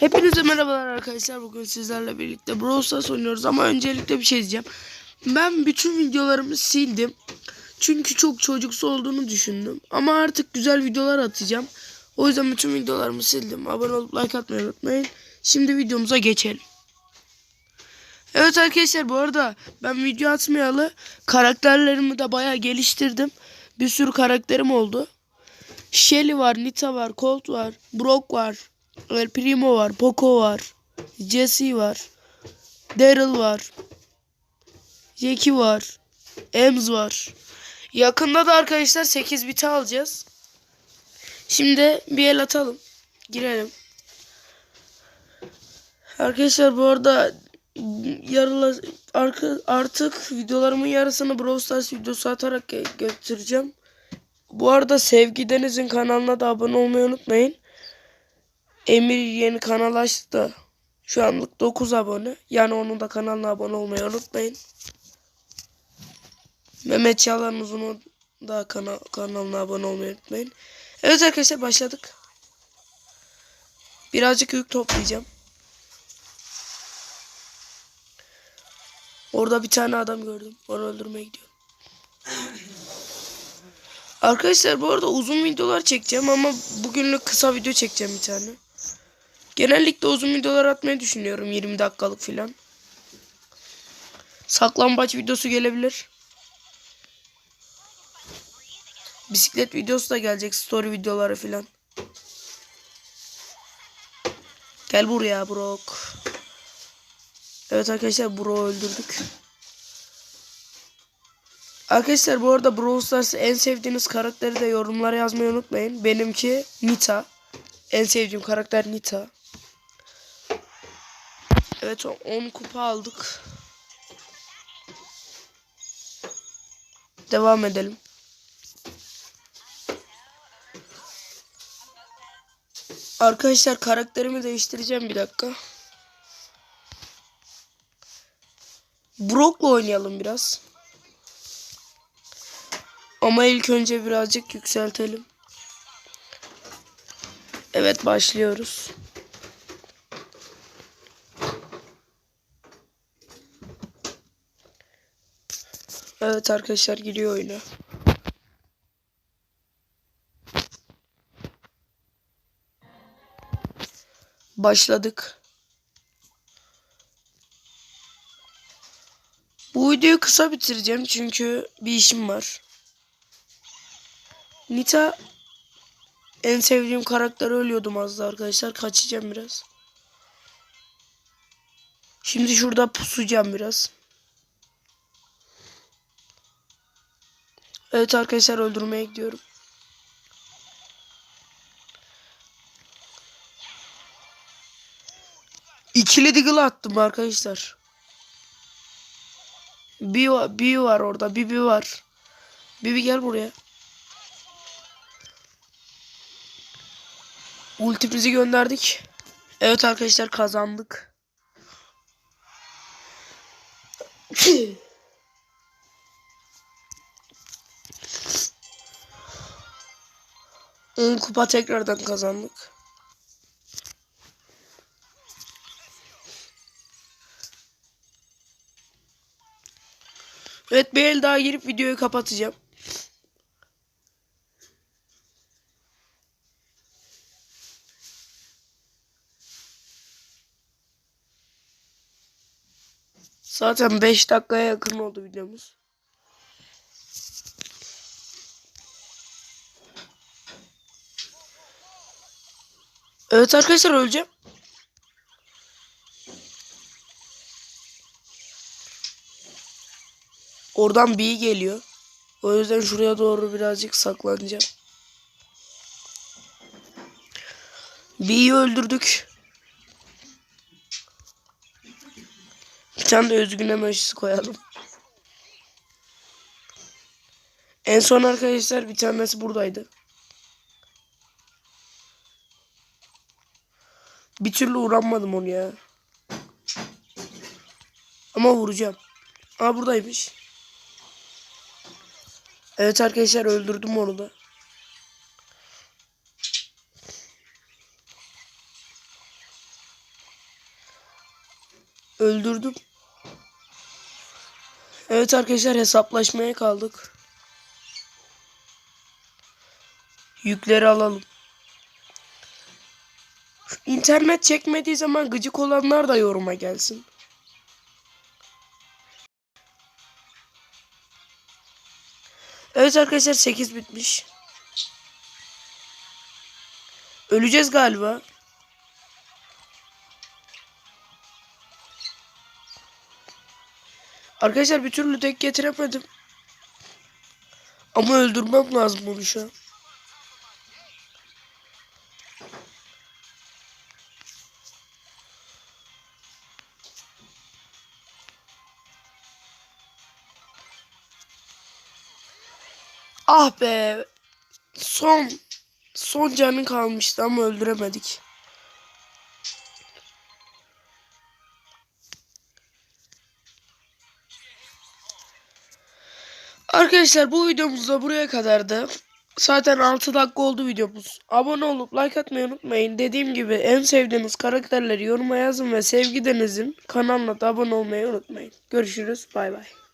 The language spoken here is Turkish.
Hepinize merhabalar arkadaşlar. Bugün sizlerle birlikte Brawl Stars oynuyoruz ama öncelikle bir şey diyeceğim. Ben bütün videolarımı sildim. Çünkü çok çocuksu olduğunu düşündüm. Ama artık güzel videolar atacağım. O yüzden bütün videolarımı sildim. Abone olup like atmayı unutmayın. Şimdi videomuza geçelim. Evet arkadaşlar bu arada ben video atmayalı karakterlerimi de bayağı geliştirdim. Bir sürü karakterim oldu. Shelly var, Nita var, Colt var, Brock var, El Primo var, Poco var, Jesse var, Daryl var, Jackie var, Ems var. Yakında da arkadaşlar 8 biti alacağız. Şimdi bir el atalım. Girelim. Arkadaşlar bu arada yarıla arka, artık videolarımın yarısını Brawl Stars videosu atarak götüreceğim. Bu arada Sevgi Deniz'in kanalına da abone olmayı unutmayın. Emir yeni kanal açtı. Şu anlık 9 abone. Yani onun da kanalına abone olmayı unutmayın. Mehmet Çağlar'ın uzunu da kana kanalına abone olmayı unutmayın. Evet arkadaşlar başladık. Birazcık yük toplayacağım. Orada bir tane adam gördüm. Onu öldürmeye gidiyorum. Arkadaşlar bu arada uzun videolar çekeceğim ama bugünlük kısa video çekeceğim bir tane. Genellikle uzun videolar atmayı düşünüyorum 20 dakikalık filan. Saklambaç videosu gelebilir. Bisiklet videosu da gelecek story videoları filan. Gel buraya Brock. Evet arkadaşlar Brock'u öldürdük. Arkadaşlar bu arada Brawl Stars en sevdiğiniz karakteri de yorumlara yazmayı unutmayın. Benimki Nita. En sevdiğim karakter Nita. Evet 10 kupa aldık. Devam edelim. Arkadaşlar karakterimi değiştireceğim bir dakika. Brock'la oynayalım biraz. Ama ilk önce birazcık yükseltelim. Evet başlıyoruz. Evet arkadaşlar giriyor oyuna. Başladık. Bu videoyu kısa bitireceğim çünkü bir işim var. Nita en sevdiğim karakter ölüyordum az da arkadaşlar. Kaçacağım biraz. Şimdi şurada pusacağım biraz. Evet arkadaşlar öldürmeye gidiyorum. İkili deagle attım arkadaşlar. Bir bir var orada. Bibi var. Bibi gel buraya. Ultimizi gönderdik. Evet arkadaşlar kazandık. On kupa tekrardan kazandık. Evet bir el daha girip videoyu kapatacağım. Zaten 5 dakikaya yakın oldu videomuz. Evet arkadaşlar öleceğim. Oradan bir geliyor. O yüzden şuraya doğru birazcık saklanacağım. B'yi öldürdük. Bir tane de özgün emojisi koyalım. En son arkadaşlar bir tanesi buradaydı. Bir türlü uğranmadım onu ya. Ama vuracağım. Aa buradaymış. Evet arkadaşlar öldürdüm onu da. Öldürdüm. Evet arkadaşlar hesaplaşmaya kaldık. Yükleri alalım. İnternet çekmediği zaman gıcık olanlar da yoruma gelsin. Evet arkadaşlar 8 bitmiş. Öleceğiz galiba. Arkadaşlar bir türlü tek getiremedim. Ama öldürmem lazım onu şu an. Ah be. Son son canın kalmıştı ama öldüremedik. Arkadaşlar bu videomuz da buraya kadardı. Zaten 6 dakika oldu videomuz. Abone olup like atmayı unutmayın. Dediğim gibi en sevdiğiniz karakterleri yoruma yazın ve sevgi denizin kanalına da abone olmayı unutmayın. Görüşürüz. Bay bay.